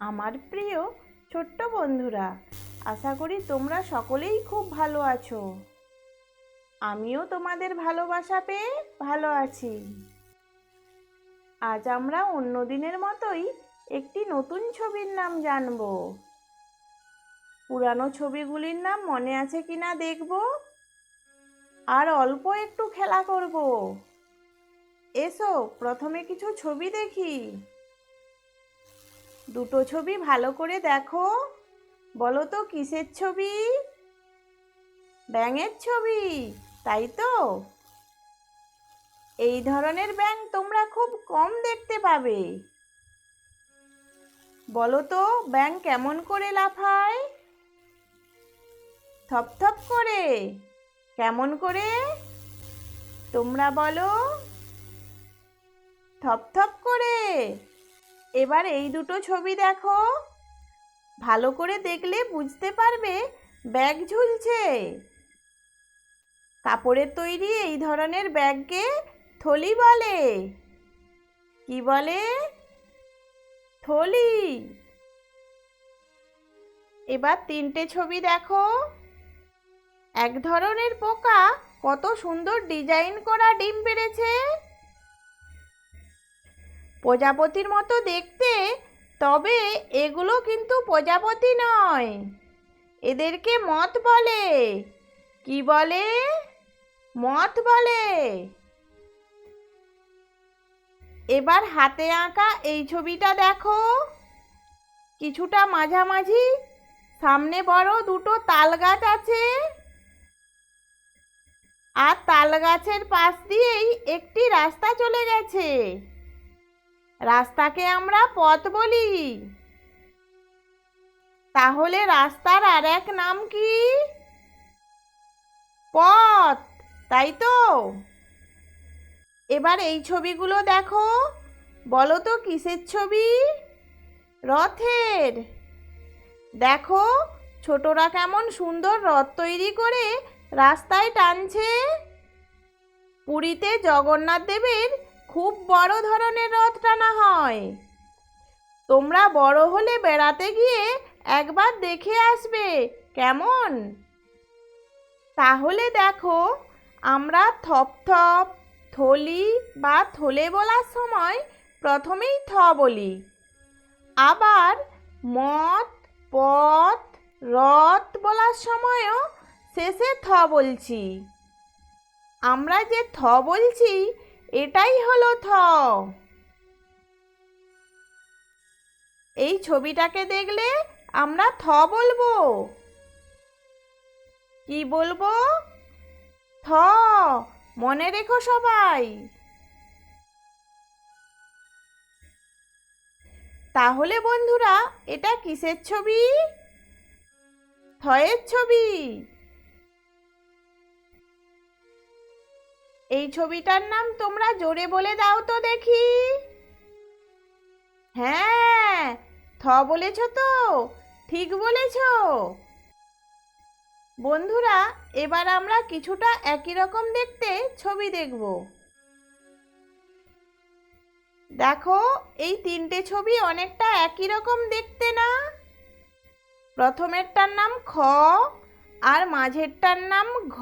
আমার প্রিয় ছোট্ট বন্ধুরা, আশা করি তোমরা সকলেই খুব ভালো আছো। আমিও তোমাদের ভালোবাসা পেয়ে ভালো আছি। আজ আমরা অন্য দিনের মতোই একটি নতুন ছবির নাম জানব। পুরানো ছবিগুলির নাম মনে আছে কিনা দেখব? আর অল্প একটু খেলা করব। এসো, প্রথমে কিছু ছবি দেখি। দুটো ছবি ভালো করে দেখো। বলো তো, কিসের ছবি? ব্যাঙের ছবি, তাই তো? এই ধরনের ব্যাঙ তোমরা খুব কম দেখতে পাবে। বলো তো, ব্যাঙ কেমন করে লাফায়? থপথপ করে। কেমন করে? তোমরা বলো। থপথপ করে। এবার এই দুটো ছবি দেখো। ভালো করে দেখলে বুঝতে পারবে ব্যাগ ঝুলছে। কাপড়ের তৈরি এই ধরনের ব্যাগকে থলি বলে। কি বলে? থলি। এবার তিনটে ছবি দেখো। এক ধরনের পোকা কত সুন্দর ডিজাইন করা ডিম পেড়েছে। প্রজাপতির মতো দেখতে, তবে এগুলো কিন্তু প্রজাপতি নয়। এদেরকে মত বলে। কি বলে? মত বলে। এবার হাতে আঁকা এই ছবিটা দেখো। কিছুটা মাঝামাঝি, সামনে বড় দুটো তাল গাছ আছে। আর তাল গাছের পাশ দিয়েই একটি রাস্তা চলে গেছে। রাস্তাকে আমরা পথ বলি। তাহলে রাস্তার আর এক নাম কি? পথ, তাই তো? এবার এই ছবিগুলো দেখো। বলো তো কিসের ছবি? রথের। দেখো, ছোটরা কেমন সুন্দর রথ তৈরি করে রাস্তায় টানছে। পুরীতে জগন্নাথ দেবের খুব বড় ধরনের রথ টানা হয়। তোমরা বড় হলে বেড়াতে গিয়ে একবার দেখে আসবে, কেমন? তাহলে দেখো, আমরা থপথপ থলি বা থলে বলার সময় প্রথমেই থ বলি। আবার মত, পথ, রথ বলার সময়ও শেষে থ বলছি। আমরা যে থ বলছি এটাই হলো থ এই ছবিটাকে দেখলে আমরা থ বলব। কি বলব? থ, মনে রেখো সবাই। তাহলে বন্ধুরা, এটা কিসের ছবি? থয়ের ছবি। এই ছবিটার নাম তোমরা জোরে বলে দাও তো দেখি। হ্যাঁ থ বলেছ তো, ঠিক বলেছ। বন্ধুরা, এবার আমরা কিছুটা একই রকম দেখতে ছবি দেখব। দেখো, এই তিনটে ছবি অনেকটা একই রকম দেখতে না? প্রথমেরটার নাম খ, আর মাঝেরটার নাম ঘ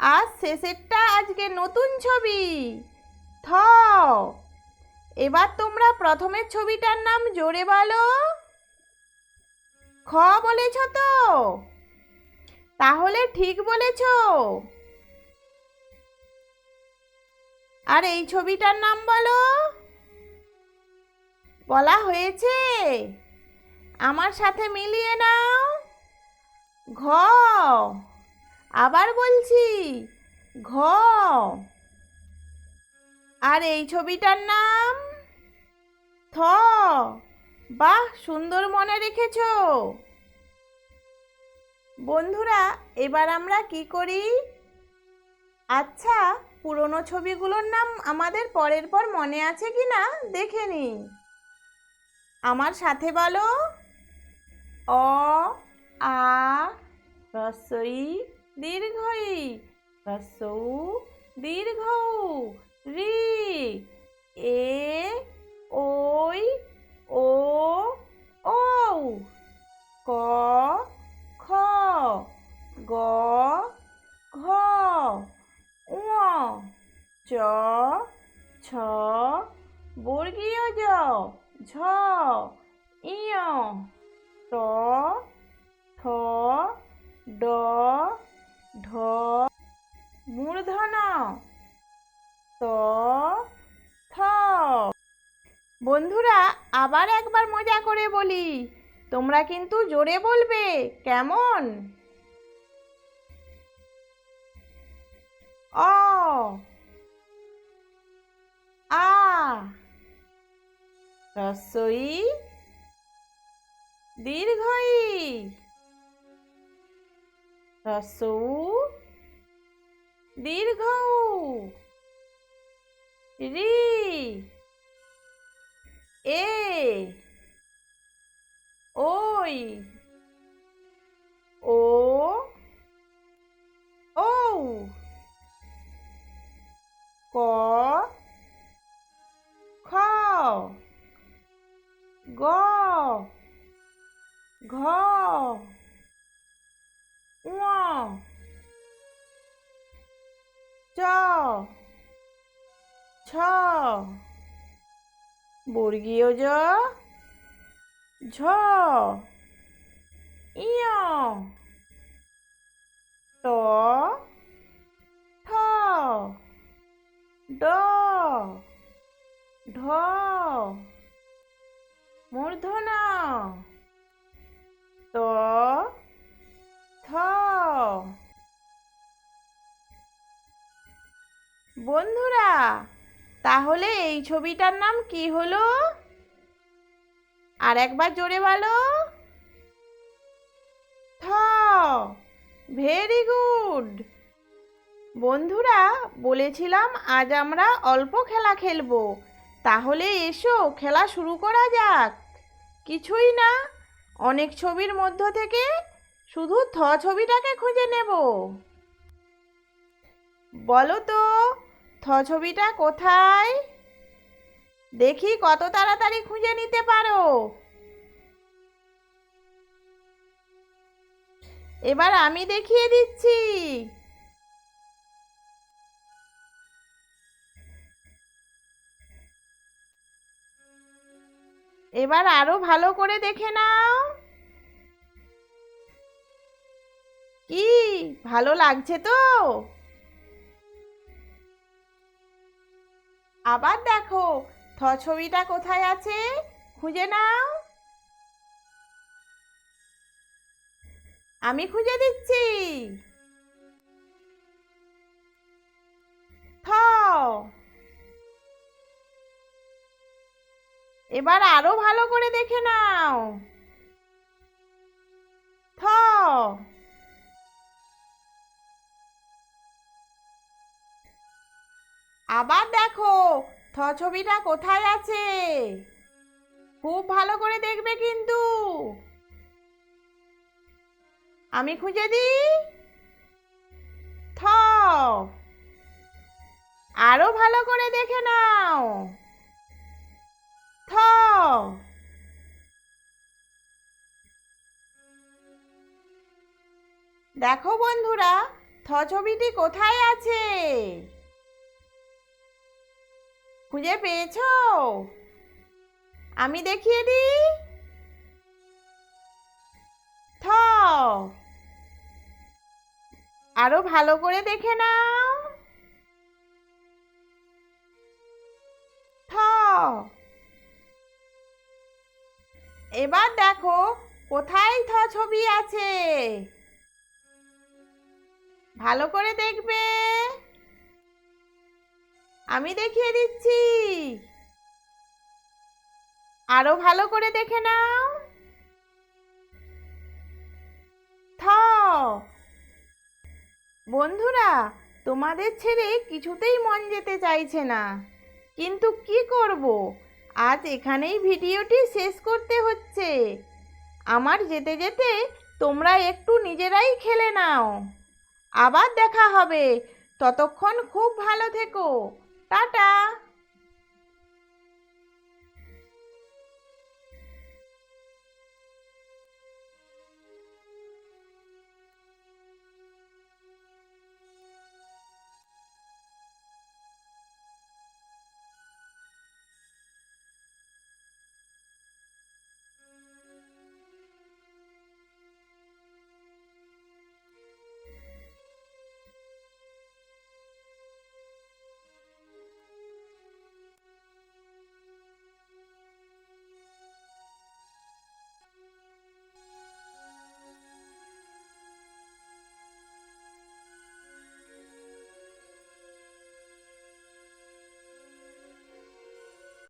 আর শেষেরটা আজকে নতুন ছবি। থ এবার তোমরা প্রথমের ছবিটার নাম জোরে বলো। খ বলেছ তো? তাহলে ঠিক বলেছ। আর এই ছবিটার নাম বলো। বলা হয়েছে, আমার সাথে মিলিয়ে নাও। ঘ। আবার বলছি, ঘ। আর এই ছবিটার নাম? থ। বাহ, সুন্দর মনে রেখেছো। বন্ধুরা, এবার আমরা কি করি? আচ্ছা পুরনো ছবিগুলোর নাম আমাদের পরের পর মনে আছে কি না, দেখে নি। আমার সাথে বলো। অ, আ রসই দীর্ঘ ই হ্রস্বউ দীর্ঘ রি, এ, ওই, ও ও ক, খ, গ, ঘ চ, ছ, বর্গীয় জ, ঝ ঢ মূর্ধন ত, থ। বন্ধুরা, আবার একবার মজা করে বলি, তোমরা কিন্তু জোরে বলবে, কেমন? অ, আ, রসই দীর্ঘই। রসৌ দীর্ঘ রি এ ওই ছ। বর্গীয় জ। ঝ। ইয়। ঠ। ড। ঢ। মূর্ধনা ত। থ। বন্ধুরা তাহলে এই ছবিটার নাম কি হলো? আর একবার জোরে বলো। থ, ভেরি গুড। বন্ধুরা, বলেছিলাম আজ আমরা অল্প খেলা খেলব। তাহলে এসো, খেলা শুরু করা যাক। কিছুই না, অনেক ছবির মধ্য থেকে শুধু থ ছবিটাকে খুঁজে নেব। বলো তো থ ছবিটা কোথায়? দেখি কত তাড়াতাড়ি খুঁজে নিতে পারো। এবার আমি দেখিয়ে দিচ্ছি। এবার আরও ভালো করে দেখে নাও। কি, ভালো লাগছে তো? আবার দেখো, থ ছবিটা কোথায় আছে? খুঁজে নাও। আমি খুঁজে দিচ্ছি। থ। এবার আরও ভালো করে দেখে নাও। থ। আবার দেখো থ ছবিটা কোথায় আছে? খুব ভালো করে দেখবে কিন্তু। আমি খুঁজে দিই। থ। আরও ভালো করে দেখে নাও। থ। দেখো বন্ধুরা থ ছবিটি কোথায় আছে? খুঁজে পেয়েছ? আমি দেখিয়ে দিই থ আরও ভালো করে দেখে নাও। থ এবার দেখো, কোথায় থ ছবি আছে? ভালো করে দেখবে। আমি দেখিয়ে দিচ্ছি। আরও ভালো করে দেখে নাও। থ বন্ধুরা, তোমাদের ছেড়ে কিছুতেই মন যেতে চাইছে না। কিন্তু কি করব? আজ এখানেই ভিডিওটি শেষ করতে হচ্ছে। আমার যেতে যেতে তোমরা একটু নিজেরাই খেলে নাও। আবার দেখা হবে। ততক্ষণ খুব ভালো থেকো। টাটা